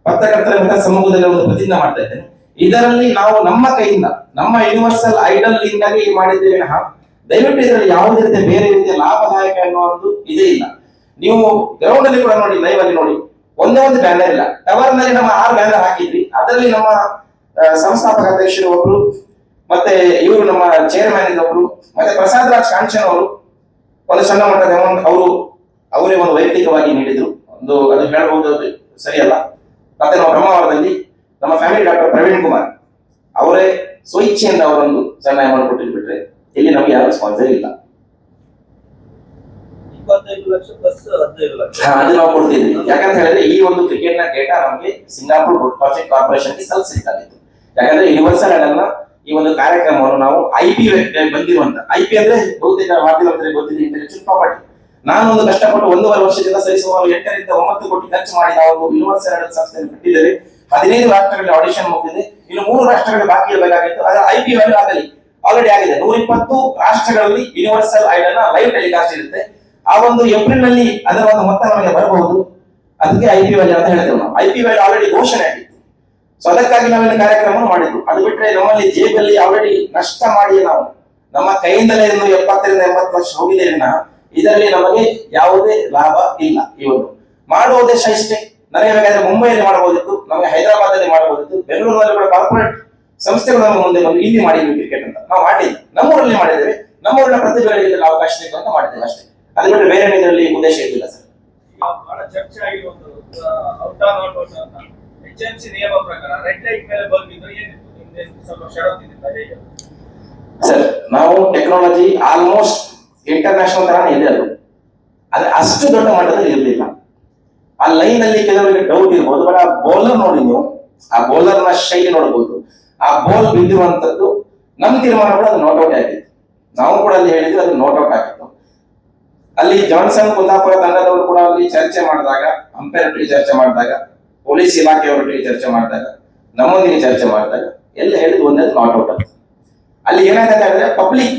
ಪತ್ರಕರ್ತರ ಮಿತ್ರ ಸಮೂಹದಲ್ಲಿ ಒಂದು ಪ್ರತಿಜ್ಞೆ ಮಾಡ್ತಾ ಇದ್ದೇನೆ. ಇದರಲ್ಲಿ ನಾವು ನಮ್ಮ ಕೈಯಿಂದ, ನಮ್ಮ ಯೂನಿವರ್ಸಲ್ ಐಡಲ್ ಇಂದಾಗಿ ಮಾಡಿದ್ದೇವೆ ದಯವಿಟ್ಟು ಇದರಲ್ಲಿ ಯಾವುದೇ ರೀತಿಯ ಬೇರೆ ರೀತಿಯ ಲಾಭದಾಯಕ ಅನ್ನೋ ಒಂದು ಇದೇ ಇಲ್ಲ. ನೀವು ಗ್ರೌಂಡ್ ಅಲ್ಲಿ ಕೂಡ ನೋಡಿ ಲೈವ್ ಅಲ್ಲಿ ನೋಡಿ. ಒಂದೇ ಒಂದು ಬ್ಯಾನರ್ ಇಲ್ಲ. ಟವರ್ನಲ್ಲಿ ನಮ್ಮ ಆರು ಬ್ಯಾನರ್ ಹಾಕಿದ್ವಿ. ಅದರಲ್ಲಿ ನಮ್ಮ ಸಂಸ್ಥಾಪಕ ಅಧ್ಯಕ್ಷರು ಒಬ್ರು, ಮತ್ತೆ ಇವರು ನಮ್ಮ ಚೇರ್ಮನ್ ಇದ್ದವರು ಮತ್ತೆ ಪ್ರಸಾದ್ ರಾಜ್ ಕಾಂಚನ್ ಅವರು, ಒಂದು ಸಣ್ಣ ಮಟ್ಟದ ಅಮೌಂಟ್ ಅವರು, ಅವರೇ ಒಂದು ವೈಯಕ್ತಿಕವಾಗಿ ನೀಡಿದ್ರು. ಒಂದು ಅದು ಹೇಳಬಹುದು ಅದು ಸರಿಯಲ್ಲ. ಮತ್ತೆ ನಾವು ಬ್ರಹ್ಮಾವರದಲ್ಲಿ ನಮ್ಮ ಫ್ಯಾಮಿಲಿ ಡಾಕ್ಟರ್ ಪ್ರವೀಣ್ ಕುಮಾರ್ ಅವರೇ ಸ್ವಇಚ್ಛೆಯಿಂದ ಅವರೊಂದು ಸಣ್ಣ ಅಮೌಂಟ್ ಕೊಟ್ಟಿದ್ದು ಬಿಟ್ರೆ ಇಲ್ಲಿ ನಮ್ಗೆ ಯಾರು ಸ್ಪಾನ್ಸರ್ ಇಲ್ಲ. ಅದು ನಾವು ಕೊಡ್ತಿದ್ವಿ. ಯಾಕಂತ ಹೇಳಿದ್ರೆ ಈ ಒಂದು ಕ್ರಿಕೆಟ್ನ ಡೇಟಾ ನಮಗೆ ಸಿಂಗಾಪುರ್ ಬ್ರಾಡ್ಕಾಸ್ಟಿಂಗ್ ಕಾರ್ಪೊರೇಷನ್ಗೆ ಸಲ್ಲಿಸಬೇಕಾಗಿತ್ತು ಯಾಕಂದ್ರೆ ಯೂನಿವರ್ಸಲ್ ಅನ್ನ ಈ ಒಂದು ಕಾರ್ಯಕ್ರಮವನ್ನು ನಾವು ಐ ಪಿ ಬಂದಿರುವಂತ. ಐ ಪಿ ಅಂದ್ರೆ ಬಹುತೇಕ ಮಾಧ್ಯಮದಲ್ಲಿ ಗೊತ್ತಿದೆ ಇಂಟೆಲೆಕ್ಚುಯಲ್ ಪ್ರಾಪರ್ಟಿ ನಾನು ಒಂದು ಕಷ್ಟಪಟ್ಟು ಒಂದೂವರೆ ವರ್ಷದಿಂದ ಸರಿಸುಮಾರು ಎಂಟರಿಂದ ಒಂಬತ್ತು ಕೋಟಿ ಖರ್ಚು ಮಾಡಿ ನಾವು ಯೂನಿವರ್ಸಲ್ ಸಂಸ್ಥೆಯನ್ನು ಕಟ್ಟಿದ್ದೇವೆ. ಹದಿನೈದು ರಾಷ್ಟ್ರಗಳಲ್ಲಿ ಆಡಿಷನ್ ಹೋಗಿದೆ ಇನ್ನು ಮೂರು ರಾಷ್ಟ್ರಗಳು ಬಾಕಿ ಇರಬೇಕಾಗಿತ್ತು. ಅದರ ಐ ಪಿ ವ್ಯಾಲ್ಯೂ ಆಗಲಿ ಆಲ್ರೆಡಿ ಆಗಿದೆ. ನೂರ ಇಪ್ಪತ್ತು ರಾಷ್ಟ್ರಗಳಲ್ಲಿ ಯೂನಿವರ್ಸಲ್ ಐಡಲ್ ಲೈವ್ ಟೆಲಿಕಾಸ್ಟ್ ಇರುತ್ತೆ. ಆ ಒಂದು ಏಪ್ರಿಲ್ನಲ್ಲಿ ಅದರ ಒಂದು ಮೊತ್ತ ನಮಗೆ ಬರಬಹುದು. ಅದಕ್ಕೆ ಐ ಪಿ ವ್ಯಾಲ್ಯೂ ಅಂತ ಹೇಳ್ತೇವೆ ನಾವು. ಐ ಪಿ ವ್ಯಾಲ್ಯೂ ಆಲ್ರೆಡಿ ಘೋಷಣೆ ಆಗಿತ್ತು. ಸೊ ಅದಕ್ಕಾಗಿ ನಾವೇನು ಕಾರ್ಯಕ್ರಮ ಮಾಡಿದ್ವು. ಅದು ಬಿಟ್ಟರೆ ನಮ್ಮಲ್ಲಿ ಜೇಬಲ್ಲಿ ಆಲ್ರೆಡಿ ನಷ್ಟ ಮಾಡಿ ನಾವು. ನಮ್ಮ ಕೈಯಿಂದಲೇ ಇನ್ನು ಎಪ್ಪತ್ತರಿಂದ ಎಂಬತ್ತು ವರ್ಷ ಹೋಗಿದೆ. ವಿನಃ ಇದರಲ್ಲಿ ನಮಗೆ ಯಾವುದೇ ಲಾಭ ಇಲ್ಲ ಈ ಮಾಡುವುದೇ ಶೈಷ್ಟೆ ನನಗೆ ಬೇಕಾದ್ರೆ ಮುಂಬೈಯಲ್ಲಿ ಮಾಡಬಹುದಿತ್ತು ನಮಗೆ ಹೈದರಾಬಾದ್ ಅಲ್ಲಿ ಮಾಡಬಹುದಿತ್ತು ಬೆಂಗಳೂರಿನಲ್ಲಿ ಕೂಡ ಕಾರ್ಪೊರೇಟ್ ಸಂಸ್ಥೆಗಳು ನಮ್ಮ ಮುಂದೆ ಬಂದು ಇಲ್ಲಿ ಮಾಡಿದ್ವಿ ಕ್ರಿಕೆಟ್ ಅಂತ. ನಾವು ಮಾಡಿಲ್ಲ. ನಮ್ಮೂರಲ್ಲಿ ಮಾಡಿದ್ದೇವೆ. ನಮ್ಮೂರಿನ ಪ್ರತಿಭೆಗಳಿಗೆ ಅವಕಾಶ ಬೇಕು ಅಂತ ಮಾಡಿದ್ದೇವೆ ಅಷ್ಟೇ. ಅದು ಬಿಟ್ಟರೆ ಬೇರೆ ಇದರಲ್ಲಿ ಉದ್ದೇಶ ಇರಲಿಲ್ಲ ಸರ್. ಬಹಳ ಚರ್ಚೆ ಆಗಿರುವಂತದ್ದು ಔಟ್ ಆನ್ ಔಟ್ ಔಟ್ ಅಂತ. ಎಚ್ ಎಂ ಸಿ ನಿಯಮ ಪ್ರಕಾರ ರೆಡ್ ಲೈಟ್ ಮೇಲೆ ಬಂದಿದ್ರೆ ಏನಿತ್ತು ನಿಮ್ದೇನು ಸ್ವಲ್ಪ ಷರತ್ತಿದ್ದ ಹೇಗೆ? ಸರ್ ನಾವು ಟೆಕ್ನಾಲಜಿ ಆಲ್ಮೋಸ್ಟ್ ಇಂಟರ್ನ್ಯಾಷನಲ್ ತರಾನೇ ಇದೆ ಅದು. ಆದ್ರೆ ಅಷ್ಟು ದೊಡ್ಡ ಮಟ್ಟದಲ್ಲಿ ಇರಲಿಲ್ಲ. ಆ ಲೈನ್ ಅಲ್ಲಿ ಕೆಲವರಿಗೆ ಡೌಟ್ ಇರ್ಬೋದು ಬಟ್ ಆ ಬೌಲರ್ ನೋಡಿ ನೀವು, ಆ ಬೌಲರ್ನ ಶೈಲಿ ನೋಡಬಹುದು ಆ ಬೌಲ್ ಬಿದ್ದಿರುವಂತದ್ದು ನಮ್ಮ ತೀರ್ಮಾನ ಕೂಡ ಅದು ನೋಟ್ ಔಟ್ ಆಗಿತ್ತು. ನಾವು ಕೂಡ ಅಲ್ಲಿ ಹೇಳಿದ್ರೆ ಅದು ನೋಟ್ ಔಟ್ ಆಗಿತ್ತು. ಅಲ್ಲಿ ಜಾನ್ಸನ್ ಕುಂದಾಪುರ ತಂಡದವರು ಕೂಡ ಅಲ್ಲಿ ಚರ್ಚೆ ಮಾಡಿದಾಗ ಅಂಪೈರ್ ಚರ್ಚೆ ಮಾಡಿದಾಗ, ಪೊಲೀಸ್ ಇಲಾಖೆಯವರೊಟ್ಟಿಗೆ ಚರ್ಚೆ ಮಾಡಿದಾಗ, ನಮ್ಮೊಂದಿಗೆ ಚರ್ಚೆ ಮಾಡಿದಾಗ, ಎಲ್ಲ ಹೇಳಿದ್ ಒಂದೇ ನಾಟ್ ಔಟ್ ಅಲ್ಲಿ ಏನಾಗುತ್ತೆ ಅಂದ್ರೆ ಪಬ್ಲಿಕ್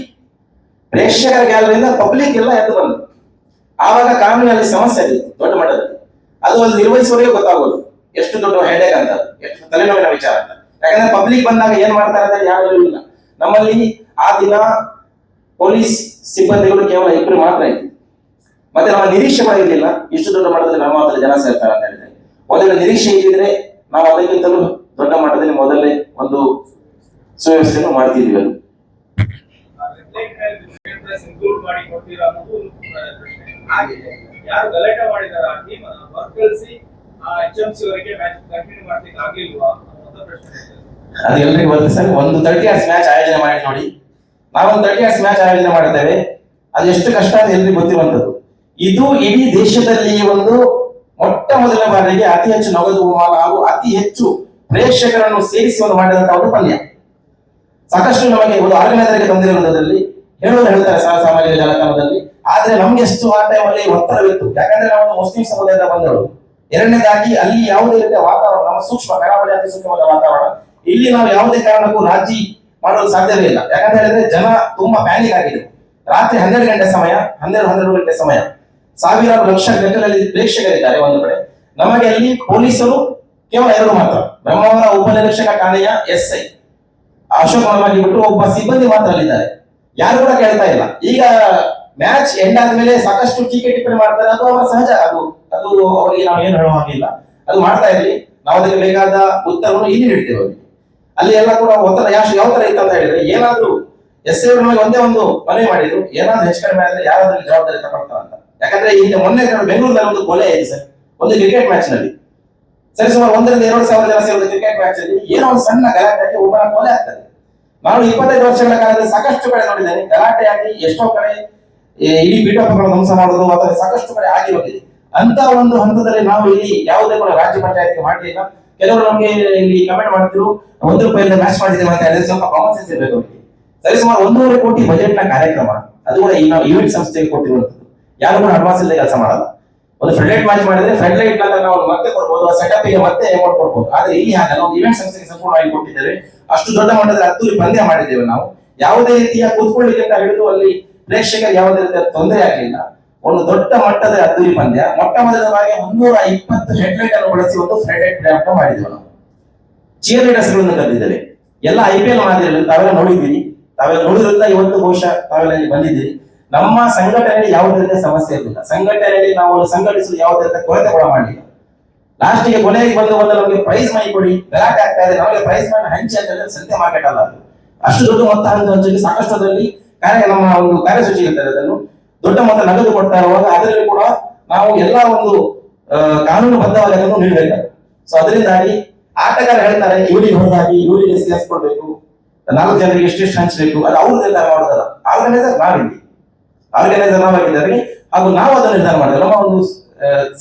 ಪ್ರೇಕ್ಷಕರ ಗ್ಯಾಲರಿಯಿಂದ ಪಬ್ಲಿಕ್ ಎಲ್ಲ ಎದ್ದು ಬಂದ್ರು. ಆವಾಗ ಕಾನೂನಲ್ಲಿ ಸಮಸ್ಯೆ ಇದೆ ದೊಡ್ಡ ಮಟ್ಟದಲ್ಲಿ. ಅದು ಒಂದು ನಿರ್ವಹಿಸುವವರಿಗೆ ಗೊತ್ತಾಗೋದು. ಎಷ್ಟು ದೊಡ್ಡ ಹೆಡೇಕ್ ಅಂತ, ಎಷ್ಟು ತಲೆನೋವಿನ ವಿಚಾರ ಅಂತ. ಯಾಕಂದ್ರೆ ಪಬ್ಲಿಕ್ ಬಂದಾಗ ಏನ್ ಮಾಡ್ತಾರೆ ಅಂತ ಯಾರು ಇಲ್ಲ. ನಮ್ಮಲ್ಲಿ ಆ ದಿನ ಪೊಲೀಸ್ ಸಿಬ್ಬಂದಿಗಳು ಕೇವಲ ಇಬ್ಬರು ಮಾತ್ರ ಇತ್ತು ಮತ್ತೆ ನಮ್ಮ ನಿರೀಕ್ಷೆ ಕೂಡ ಇರಲಿಲ್ಲ. ಇಷ್ಟು ದೊಡ್ಡ ಮಟ್ಟದಲ್ಲಿ ನಮ್ಮ ಮಾತ್ರ ಜನ ಸೇರ್ತಾರೆ ಅಂತ ಹೇಳಿದ್ರೆ. ಮೊದಲ ನಿರೀಕ್ಷೆ ಇದ್ದಿದ್ರೆ ನಾವು ಅದಕ್ಕಿಂತಲೂ ದೊಡ್ಡ ಮಟ್ಟದಲ್ಲಿ ಮೊದಲೇ ಒಂದು ಸುವ್ಯವಸ್ಥೆಯನ್ನು ಮಾಡ್ತಿದ್ವಿ ಅದು. ಮಾಡಿ ಕೊಡ್ತೀರಾ ಅನ್ನೋದು ಆಗಿದೆ ಯಾರು ಗಲಾಟೆ ಮಾಡಿದಾರ ಆ ಟೀಮ್ ವರ್ಕ್ ಕಳಿಸಿ ಆ H M C match continue ಮಾಡ್ಲಿಕ್ಕೆ ಆಗ್ಲಿಲ್ವಾ ಅನ್ನೋ ಪ್ರಶ್ನೆ. ಅದು ಎಲ್ರಿಗೂ ಗೊತ್ತು ಸರ್, ಒಂದು ತರ್ಟಿ ಅವರ್ಸ್ ಮ್ಯಾಚ್ ಆಯೋಜನೆ ಮಾಡಿ ನೋಡಿ. ನಾವೊಂದು ತರ್ಟಿ ಅವರ್ಸ್ ಮ್ಯಾಚ್ ಆಯೋಜನೆ ಮಾಡಿದ್ದೇವೆ. ಅದು ಎಷ್ಟು ಕಷ್ಟ ಅಂತ ಎಲ್ರಿಗೂ ಗೊತ್ತಿರುವಂತದ್ದು ಇದು ಇಡೀ ದೇಶದಲ್ಲಿ ಒಂದು ಮೊಟ್ಟ ಮೊದಲ ಬಾರಿಗೆ ಅತಿ ಹೆಚ್ಚು ನಗದು ಹಾಗೂ ಅತಿ ಹೆಚ್ಚು ಪ್ರೇಕ್ಷಕರನ್ನು ಸೇರಿಸಿ ಒಂದು ಮಾಡಿದಂತಹ ಒಂದು ಪಂದ್ಯ. ಸಾಕಷ್ಟು ನಮಗೆ ಒಂದು ಆರ್ಗನೈಸರ್ಗೆ ತಂದಿರುವುದರಲ್ಲಿ ಹೇಳೋದು ಹೇಳ್ತಾರೆ ಸಹ ಸಾಮಾಜಿಕ ಜಾಲತಾಣದಲ್ಲಿ. ಆದ್ರೆ ನಮ್ಗೆ ಎಷ್ಟು ಆ ಟೈಮಲ್ಲಿ ಒತ್ತಡವಿತ್ತು. ಯಾಕಂದ್ರೆ ನಾವು ಮುಸ್ಲಿಂ ಸಮುದಾಯದ ಬಂದವರು. ಎರಡನೇದಾಗಿ ಅಲ್ಲಿ ಯಾವುದೇ ರೀತಿಯ ವಾತಾವರಣ, ನಮ್ಮ ಸೂಕ್ಷ್ಮ ಕರಾವಳಿ ಅತಿ ಸೂಕ್ಷ್ಮವಾದ ವಾತಾವರಣ, ಇಲ್ಲಿ ನಾವು ಯಾವುದೇ ಕಾರಣಕ್ಕೂ ರಾಜಿ ಮಾಡಲು ಸಾಧ್ಯವೇ ಇಲ್ಲ. ಯಾಕಂತ ಹೇಳಿದ್ರೆ ಜನ ತುಂಬಾ ಪ್ಯಾನಿಕ್ ಆಗಿದೆ. ರಾತ್ರಿ ಹನ್ನೆರಡು ಗಂಟೆ ಸಮಯ, ಹನ್ನೆರಡು ಹನ್ನೆರಡು ಗಂಟೆ ಸಮಯ. ಸಾವಿರಾರು ಲಕ್ಷ ಗಂಟೆಗಳಲ್ಲಿ ಪ್ರೇಕ್ಷಕರಿದ್ದಾರೆ ಒಂದು ಕಡೆ. ನಮಗೆ ಅಲ್ಲಿ ಪೊಲೀಸರು ಕೇವಲ ಎರಡು ಮಾತ್ರ. ಬ್ರಹ್ಮಾವರ ಉಪನಿರೀಕ್ಷಕ ಠಾಣೆಯ ಎಸ್ ಐ ಅಶೋಕ್ ಬಿಟ್ಟು ಒಬ್ಬ ಸಿಬ್ಬಂದಿ ಮಾತ್ರ ಅಲ್ಲಿದ್ದಾರೆ. ಯಾರು ಕೂಡ ಕೇಳ್ತಾ ಇಲ್ಲ. ಈಗ ಮ್ಯಾಚ್ ಎಂಡ್ ಆದ್ಮೇಲೆ ಸಾಕಷ್ಟು ಟೀಕೆ ಟಿಪ್ಪಣಿ ಮಾಡ್ತಾರೆ ಅದು ಅವರ ಸಹಜ. ಅದು ಅದು ಅವರಿಗೆ ನಾವು ಏನು ಹೇಳುವ ಹಾಗಿಲ್ಲ. ಅದು ಮಾಡ್ತಾ ಇರಲಿ. ನಾವು ಅದಕ್ಕೆ ಬೇಕಾದ ಉತ್ತರವನ್ನು ಇಲ್ಲಿ ನೀಡ್ತೇವೆ ಅವರಿಗೆ. ಅಲ್ಲಿ ಎಲ್ಲ ಕೂಡ ಒತ್ತಡ ಯಾವ ಯಾವ ತರ ಇತ್ತು ಅಂತ ಹೇಳಿದ್ರೆ, ಏನಾದ್ರೂ ಎಸ್ ಎಲ್ ನಮಗೆ ಒಂದೇ ಒಂದು ಮನವಿ ಮಾಡಿದ್ರು. ಏನಾದ್ರೂ ಹೆಚ್ಚು ಕಡಿಮೆ ಆದ್ರೆ ಯಾರಾದ್ರೂ ಜವಾಬ್ದಾರಿ ತಗೊಳ್ತಾರ ಅಂತ. ಯಾಕಂದ್ರೆ ಈಗ ಮೊನ್ನೆ ಬೆಂಗಳೂರಿನಲ್ಲಿ ಒಂದು ಕೊಲೆ ಇದೆ ಸರ್. ಒಂದು ಕ್ರಿಕೆಟ್ ಮ್ಯಾಚ್ನಲ್ಲಿ. ಸರಿ, ಸುಮಾರು ಒಂದರಿಂದ ಎರಡು ಸಾವಿರ ಜನ ಸೇರಿದ ಕ್ರಿಕೆಟ್ ಮ್ಯಾಚ್ ಅಲ್ಲಿ ಏನೋ ಒಂದು ಸಣ್ಣ ಗಲಾಟೆಗೆ ಒಬ್ಬನ ಕೊಲೆ ಆಗ್ತದೆ. ನಾನು ಇಪ್ಪತ್ತೈದು ವರ್ಷಗಳ ಕಾಲದಲ್ಲಿ ಸಾಕಷ್ಟು ಕಡೆ ನೋಡಿದ್ದೇನೆ. ಗಲಾಟೆಯಾಗಿ ಎಷ್ಟೋ ಕಡೆ ಇಡೀ ಪೀಠೋಪಕರಣ ಧ್ವಂಸ ಮಾಡೋದು ಅಥವಾ ಸಾಕಷ್ಟು ಕಡೆ ಆಗಿ ಹೋಗಿದೆ. ಅಂತ ಒಂದು ಹಂತದಲ್ಲಿ ನಾವು ಇಲ್ಲಿ ಯಾವುದೇ ಕೂಡ ರಾಜ್ಯ ಪಂಚಾಯತ್ಗೆ ಮಾಡಲಿಲ್ಲ. ಕೆಲವರು ನಮಗೆ ಇಲ್ಲಿ ಕಮೆಂಟ್ ಮಾಡ್ತಿದ್ರು, ಒಂದು ರೂಪಾಯಿಂದ ಮ್ಯಾಚ್ ಮಾಡಿದ್ದೇವೆ ಅಂತ ಹೇಳಿದ್ರೆ ಸ್ವಲ್ಪ ಕಾಮನ್ ಸೆನ್ಸ್ ಇರಬೇಕು ಸರಿ ಸುಮಾರು ಒಂದೂವರೆ ಕೋಟಿ ಬಜೆಟ್ನ ಕಾರ್ಯಕ್ರಮ. ಅದು ಕೂಡ ಈ ನಾವು ಈವೆಂಟ್ ಸಂಸ್ಥೆಗೆ ಕೊಟ್ಟಿರುವಂತದ್ದು ಯಾರು ಕೂಡ ಅಡ್ವಾನ್ಸ್ ಇಲ್ಲದೆ ಕೆಲಸ ಮಾಡಲ್ಲ. ಒಂದು ಫ್ರೆಂಡ್ಲೈಟ್ ಮ್ಯಾಚ್ ಮಾಡಿದ್ರೆ ಫ್ರೆಂಡ್ಲೈಟ್ ಅಂತ ನಾವು ಮತ್ತೆ ಕೊಡ್ಬೋದು, ಆ ಸೆಟಪ್ಗೆ ಮತ್ತೆ ಅಮೌಂಟ್ ಕೊಡ್ಬೋದು. ಆದ್ರೆ ಇಲ್ಲಿ ಹಾಗಲ್ಲ ಒಂದು ಇವೆಂಟ್ ಸಂಸ್ಥೆಗೆ ಸಂಪೂರ್ಣವಾಗಿ ಕೊಟ್ಟಿದ್ದೇವೆ. ಅಷ್ಟು ದೊಡ್ಡ ಮಟ್ಟದ ಅದ್ದೂರಿ ಪಂದ್ಯ ಮಾಡಿದ್ದೇವೆ ನಾವು. ಯಾವುದೇ ರೀತಿಯ ಕೂತ್ಕೊಳ್ಳಿಕ್ಕೆ ಅಂತ ಹಿಡಿದು ಅಲ್ಲಿ ಪ್ರೇಕ್ಷಕರಿಗೆ ಯಾವುದೇ ರೀತಿಯ ತೊಂದರೆ ಆಗಲಿಲ್ಲ. ಒಂದು ದೊಡ್ಡ ಮಟ್ಟದ ಅದ್ದೂರಿ ಪಂದ್ಯ. ಮೊಟ್ಟ ಮೊದಲ ಬಾರಿಗೆ ಮುನ್ನೂರ ಇಪ್ಪತ್ತು ಹೆಡ್ಲೈಟ್ ಅನ್ನು ಬಳಸಿ ಒಂದು ಫ್ರೆಂಡ್ಲೈಟ್ ಲ್ಯಾಂಪ್ ಮಾಡಿದ್ದೇವೆ ನಾವು. ಚಿಯರ್ ಲೀಡರ್ಸ್ಗಳನ್ನು ಕರೆದಿದ್ದೇವೆ. ಎಲ್ಲ ಐ ಪಿ ಎಲ್ ಮಾದರಿಯಲ್ಲಿ ತಾವೆಲ್ಲ ನೋಡಿದ್ದೀರಿ. ತಾವೆಲ್ಲ ನೋಡಿದ್ರಿಂದ ಇವತ್ತು ಬಹುಶಃ ತಾವೆಲ್ಲ ಇಲ್ಲಿ ಬಂದಿದ್ದೀರಿ. ನಮ್ಮ ಸಂಘಟನೆಯಲ್ಲಿ ಯಾವುದೇ ಸಮಸ್ಯೆ ಇರಲಿಲ್ಲ. ಸಂಘಟನೆಯಲ್ಲಿ ನಾವು ಸಂಘಟಿಸಲು ಯಾವುದೇ ಕೊರತೆ ಕೂಡ ಮಾಡಲಿಲ್ಲ. ಲಾಸ್ಟಿಗೆ ಕೊನೆಗೆ ಬಂದು ಬಂದು ನಮಗೆ ಪ್ರೈಸ್ ಮಾಡಿ ಕೊಡಿ ಗಲಾಟೆ ಆಗ್ತಾ ಇದೆ, ನಮಗೆ ಪ್ರೈಸ್ ಮಾಡಿ ಹಂಚಿ ಅಂತ ಹೇಳಿದ್ರೆ ಸಂತೆ ಮಾರ್ಕೆಟ್ ಅಲ್ಲ ಅದು. ಅಷ್ಟು ದೊಡ್ಡ ಮೊತ್ತ ಅಂತ ಹಂಚಲಿ ಸಾಕಷ್ಟುದಲ್ಲಿ ಕಾರ್ಯ ನಮ್ಮ ಒಂದು ಕಾರ್ಯಸೂಚಿ ಇರ್ತದೆ ಅದನ್ನು. ದೊಡ್ಡ ಮೊತ್ತ ನಗದು ಕೊಡ್ತಾ ಇರುವಾಗ ಅದರಲ್ಲಿ ಕೂಡ ನಾವು ಎಲ್ಲ ಒಂದು ಕಾನೂನು ಅದನ್ನು ನೀಡಬೇಕಾಗುತ್ತೆ ಸೊ ಅದರಿಂದಾಗಿ ಆಟಗಾರ ಹೇಳ್ತಾರೆ ಇವರಿಗೆ ಹೊರದಾಗಿ ಇವರಿಗೆ ಸೇರಿಸ್ಕೊಳ್ಬೇಕು. ನಾಲ್ಕು ಜನರಿಗೆ ಎಷ್ಟೆಷ್ಟು ಹಂಚಬೇಕು, ಅದು ಅವ್ರು ಮಾಡೋದಲ್ಲ. ಆರ್ಗನೈಸರ್ ನಾವಿಲ್ಲಿ ಆರ್ಗನೈಸರ್ ನಾವಾಗಿದ್ದಾರೆ ಹಾಗೂ ನಾವು ಅದನ್ನು ನಿರ್ಧಾರ ಮಾಡಿದ್ರೆ ನಮ್ಮ ಒಂದು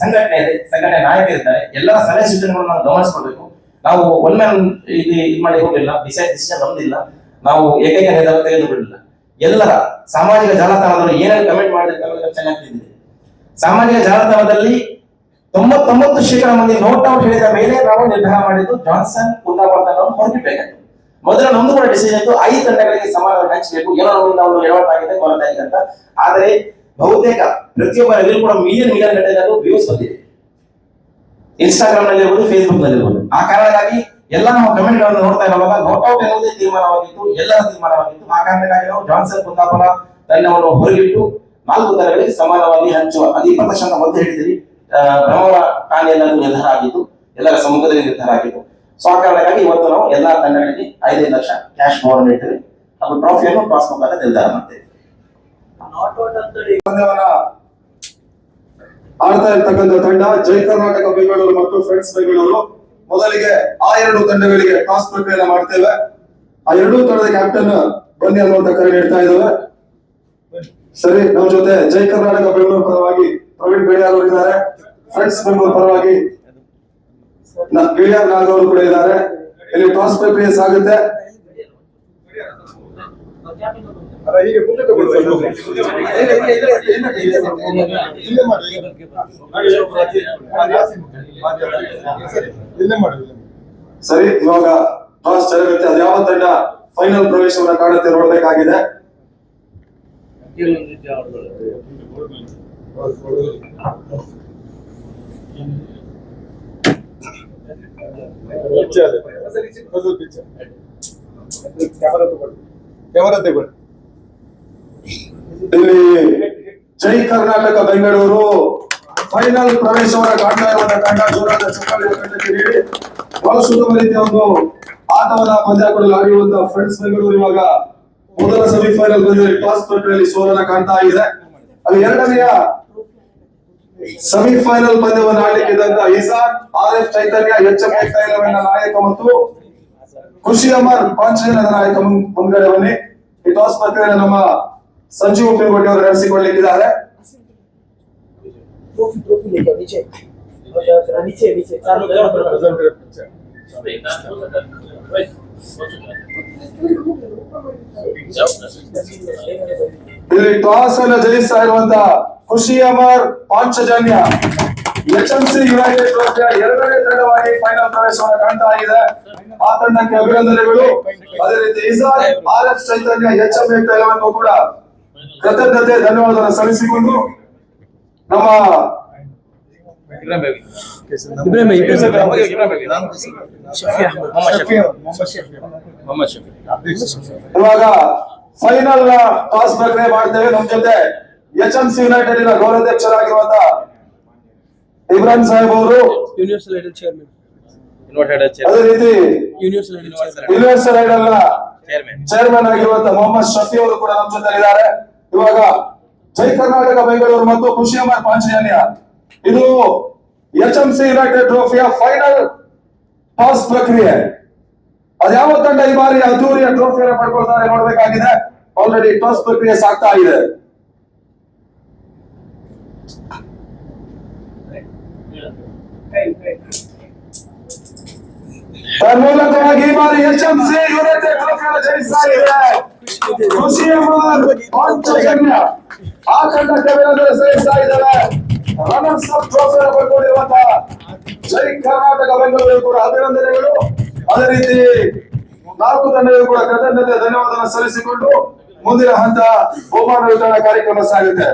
ಸಂಘಟನೆ ಇದೆ ಸಂಘಟನೆ ನಾಯಕರಿದ್ದಾರೆ ಎಲ್ಲರ ಸಲಹೆ ಸೂಚನೆಗಳನ್ನು ನಾವು ಗಮನಿಸ್ಕೊಳ್ಬೇಕು. ನಾವು ಒನ್ ಮ್ಯಾನ್ ಇಲ್ಲಿ ಇದು ಮಾಡಿ ಹೋಗಿಲ್ಲ ಡಿಸೈಡ್ ಡಿಸಿಷನ್ ಬಂದಿಲ್ಲ. ನಾವು ಏಕೈಕ ನಿರ್ಧಾರ ತೆಗೆದುಕೊಳ್ಳಿಲ್ಲ ಎಲ್ಲರ ಸಾಮಾಜಿಕ ಜಾಲತಾಣದಲ್ಲಿ ಏನೇನು ಕಮೆಂಟ್ ಮಾಡಿದ್ರೆ ಚೆನ್ನಾಗಿ ಸಾಮಾಜಿಕ ಜಾಲತಾಣದಲ್ಲಿ ತೊಂಬತ್ತೊಂಬತ್ತು ಶೇಕಡ ಮಂದಿ ನೋಟ್ ಔಟ್ ಹೇಳಿದ ಮೇಲೆ ನಾವು ನಿರ್ಧಾರ ಮಾಡಿದ್ದು ಜಾನ್ಸನ್ ಕುಂದಾಪುರ ಹೊರಗಿಡಬೇಕಾಗಿತ್ತು ಮೊದಲು ನಮ್ದು ಕೂಡ ಡಿಸಿಷನ್ ಇತ್ತು, ಐದು ತಂಡಗಳಿಗೆ ಸಮಾನ ಹಂಚಬೇಕು. ಏನೋ ನಮ್ಮಿಂದ ಒಂದು ಎಡವಟ್ಟಾಗಿದೆ ಕೊರತಾಗಿದೆ ಅಂತ. ಆದರೆ ಬಹುತೇಕ ಪ್ರತಿಯೊಬ್ಬ ರವಿಲ್ ಕೂಡ ಮಿಲಿಯನ್ ಮಿಲಿಯನ್ ಗಂಟೆ ವ್ಯೂಸ್ ಬಂದಿದೆ. ಇನ್ಸ್ಟಾಗ್ರಾಮ್ನಲ್ಲಿ ಇರ್ಬೋದು ಫೇಸ್ಬುಕ್ನಲ್ಲಿ ಇರ್ಬೋದು ಆ ಕಾರಣಕ್ಕಾಗಿ ಎಲ್ಲ ನಾವು ಕಮೆಂಟ್ಗಳನ್ನು ನೋಡ್ತಾ ಇರುವಾಗ ನೋಟ್ ಔಟ್ ಎನ್ನುವುದೇ ತೀರ್ಮಾನವಾಗಿತ್ತು, ಎಲ್ಲರ ತೀರ್ಮಾನವಾಗಿತ್ತು. ಆ ಕಾರಣಕ್ಕಾಗಿ ನಾವು ಜಾನ್ಸನ್ ಕುಂದಾಪುರ, ತಂಡವನ್ನು ಹೊರಗಿಟ್ಟು ನಾಲ್ಕು ತಂಡಗಳಿಗೆ ಸಮಾನವಾಗಿ ಹಂಚುವ ಅದು ಇಪ್ಪತ್ತು ಅಂತ ಮೊದಲು ಹೇಳಿದಿರಿ ಬ್ರಹ್ಮ ಠಾಣೆಯಲ್ಲಿ ನಿರ್ಧಾರ ಆಗಿತ್ತು ಎಲ್ಲರ ಸಮ್ಮುಖದಲ್ಲಿ ನಿರ್ಧಾರ ಆಗಿತ್ತು ಸೊ ಆ ಕಾರಣಕ್ಕಾಗಿ ಇವತ್ತು ನಾವು ಎಲ್ಲಾ ತಂಡಗಳಿಗೆ ಐದೈದು ಲಕ್ಷ ಕ್ಯಾಶ್ ಬೋರ್ಡ್ ಇಟ್ಟಿವಿ ಹಾಗೂ ಟ್ರಾಫಿಯನ್ನು ಪಾಸ್ ಮುಖಾಂತರ ನಿರ್ಧಾರ ಮಾಡ್ತೇವೆ ಆಡ್ತಾ ಇರ್ತಕ್ಕಂಥ ತಂಡ ಜೈ ಕರ್ನಾಟಕ ಬೆಂಗಳೂರು ಮತ್ತು ಫ್ರೆಂಡ್ಸ್ ಬೆಂಗಳೂರು. ಮೊದಲಿಗೆ ಆ ಎರಡು ತಂಡಗಳಿಗೆ ಟಾಸ್ ಪ್ರಕ್ರಿಯೆ ಮಾಡ್ತೇವೆ. ಆ ಎರಡೂ ತಂಡದ ಕ್ಯಾಪ್ಟನ್ ಬನ್ನಿ ಅನ್ನುವಂತ ಕರೆ ನೀಡ್ತಾ ಇದ್ದೇವೆ ಸರಿ ನಮ್ಮ ಜೊತೆ ಜೈ ಕರ್ನಾಟಕ ಬೆಂಗಳೂರು ಪರವಾಗಿ ಪ್ರವೀಣ್ ಬೇಡಿಯಾರ್ ಅವರು ಇದ್ದಾರೆ ಫ್ರೆಂಡ್ಸ್ ಬೆಂಗಳೂರು ಪರವಾಗಿ ಗಿಳಿಯಾರ್ ನಾಗವರು ಕೂಡ ಇದ್ದಾರೆ. ಇಲ್ಲಿ ಟಾಸ್ ಪ್ರಕ್ರಿಯೆ ಆಗುತ್ತೆ. ಹೀಗೆ ಮುಂದೆ ಸರಿ, ಇವಾಗ ಟಾಸ್ ಜರುಗುತ್ತೆ ಅದು ಯಾವ ತಂಡ ಫೈನಲ್ ಪ್ರವೇಶವನ್ನ ಕಾಣುತ್ತೆ ನೋಡ್ಬೇಕಾಗಿದೆ. ಇಲ್ಲಿ ಜೈ ಕರ್ನಾಟಕ, ಬೆಂಗಳೂರು. ಫೈನಲ್ ಪ್ರವೇಶವನ್ನ ಕಾಣ್ತಾ ಇರುವಂತಹ ತಂಡ ಜೋರಾದ ಚಪ್ಪಾಳೆ ತಂಡಕ್ಕೆ ನೀಡಿ. ಬಹಳ ಸುಂದರ ರೀತಿಯ ಒಂದು ಆಟವನ್ನ ಪಂದ್ಯಾಟದಲ್ಲಿ ಆಡಿರುವಂತ ಫ್ರೆಂಡ್ಸ್ ಬೆಂಗಳೂರು ಇವಾಗ ಮೊದಲ ಸೆಮಿಫೈನಲ್ ಪಂದ್ಯದಲ್ಲಿ ಟಾಸ್ ಪ್ರಕ್ರಿಯೆಯಲ್ಲಿ ಸೋಲನ್ನ ಕಾಣ್ತಾ ಇದೆ. ಅಲ್ಲಿ ಎರಡನೆಯ ಸೆಮಿಫೈನಲ್ ಪಂದ್ಯವನ್ನು ಆಡಲಿಕ್ಕಿದ್ದಂತ ಇಸಾನ್ R F Chaitanya H M ತೈಲವನ್ನ ನಾಯಕ ಮತ್ತು ಖುಷಿ ಅಮರ್ ಪಾಂಚಜನ್ಯದ ನಾಯಕ ಮುನ್- ಮುಂದ್ಗಡೆ ಬನ್ನಿ ಈ ಟಾಸ್ ಪ್ರಕ್ರಿಯೆಯನ್ನು ನಮ್ಮ ಸಂಜೀವ್ ಉಪ್ಪಿನಕೋಟೆ ಅವರು ನಡೆಸಿಕೊಳ್ಳಲಿಕ್ಕಿದ್ದಾರೆ ट्रॉफी ट्रॉफी लेकर नीचे नीचे नीचे चालू ಇಲ್ಲಿ ಟಾಸ್ ಅನ್ನು ಜಯಿಸ್ತಾ ಇರುವಂತ Khushi Amar Panchajanya H M C united ಟ್ರೋಫಿಯ ಎರಡನೇ ತಂಡವಾಗಿ ಫೈನಲ್ ಪ್ರವೇಶವನ್ನು ಕಾಣ್ತಾ ಇದೆ. ಆ ತಂಡಕ್ಕೆ ಅಭಿನಂದನೆಗಳು. ಅದೇ ರೀತಿ Isan R F Chaitanya H M A ಕೂಡ ಕೃತಜ್ಞತೆ ಧನ್ಯವಾದ ಸಲ್ಲಿಸಿಕೊಂಡು ನಮ್ಮ ಇಬ್ರಾಹಿಂ ಇವಾಗ ಫೈನಲ್ ಟಾಸ್ ಪ್ರಕ್ರಿಯೆ ಮಾಡ್ತೇವೆ ನಮ್ ಜೊತೆ. ಎಚ್ ಎಂ ಸಿ ಯುನೈಟೆಡ್ನ ಗೌರವಾಧ್ಯಕ್ಷರಾಗಿರುವಂತ ಇಬ್ರಾಹಿಂ ಸಾಹೇಬ್ ಅವರು. ಯೂನಿವರ್ಸಲ್ ಚೇರ್ಮನ್ ಅದೇ ರೀತಿ ಯೂನಿವರ್ಸಲ್ ಚೇರ್ಮನ್ ಆಗಿರುವಂತ ಮೊಹಮ್ಮದ್ ಶಫಿ ಅವರು ಕೂಡ ನಮ್ಮ ಜೊತೆ ಇದ್ದಾರೆ ಇವಾಗ ಜೈ ಕರ್ನಾಟಕ ಬೆಂಗಳೂರು ಮತ್ತು ಖುಷಿ ಅಮರ್ ಪಾಂಚಜನ್ಯ. ಇದು ಎಚ್ ಎಂ ಸಿ ಯುನೈಟೆಡ್ ಟ್ರೋಫಿಯ ಫೈನಲ್ ಟಾಸ್ ಪ್ರಕ್ರಿಯೆ ಅದ್ಯಾವ ತಂಡ ಈ ಬಾರಿ ಅದ್ದೂರಿಯ ಟ್ರೋಫಿಯನ್ನು ಪಡ್ಕೊಳ್ತಾರೆ ನೋಡ್ಬೇಕಾಗಿದೆ ಆಲ್ರೆಡಿ ಟಾಸ್ ಪ್ರಕ್ರಿಯೆ ಸಾಕ್ತಾ ಇದೆ ಮೂಲಕವಾಗಿ ಈ ಬಾರಿ ಎಚ್ ಎಂ ಸಿ ಯುನೈಟೆಡ್ ಟ್ರೋಫಿಯನ್ನು ಜಯಿಸ್ತಾ ಇದೆ ಖುಷಿಯ ಆಟ ಸೇರಿಸ್ತಾ ಇದ್ದಾರೆ ರನ್ನರ್ಸ್ ಅಪ್ ಟ್ರೋಫಿಯನ್ನು ಜೈ ಕರ್ನಾಟಕ ಬೆಂಗಳೂರು ಕೂಡ ಅಭಿನಂದನೆಗಳು ಅದೇ ರೀತಿ ನಾಲ್ಕು ತಂಡಗಳು ಕೂಡ ಕೃತಜ್ಞತೆ ಧನ್ಯವಾದ ಸಲ್ಲಿಸಿಕೊಂಡು ಮುಂದಿನ ಹಂತ ಬಹುಮಾನ ವಿತರಣಾ ಕಾರ್ಯಕ್ರಮ ಸಾಗುತ್ತೆ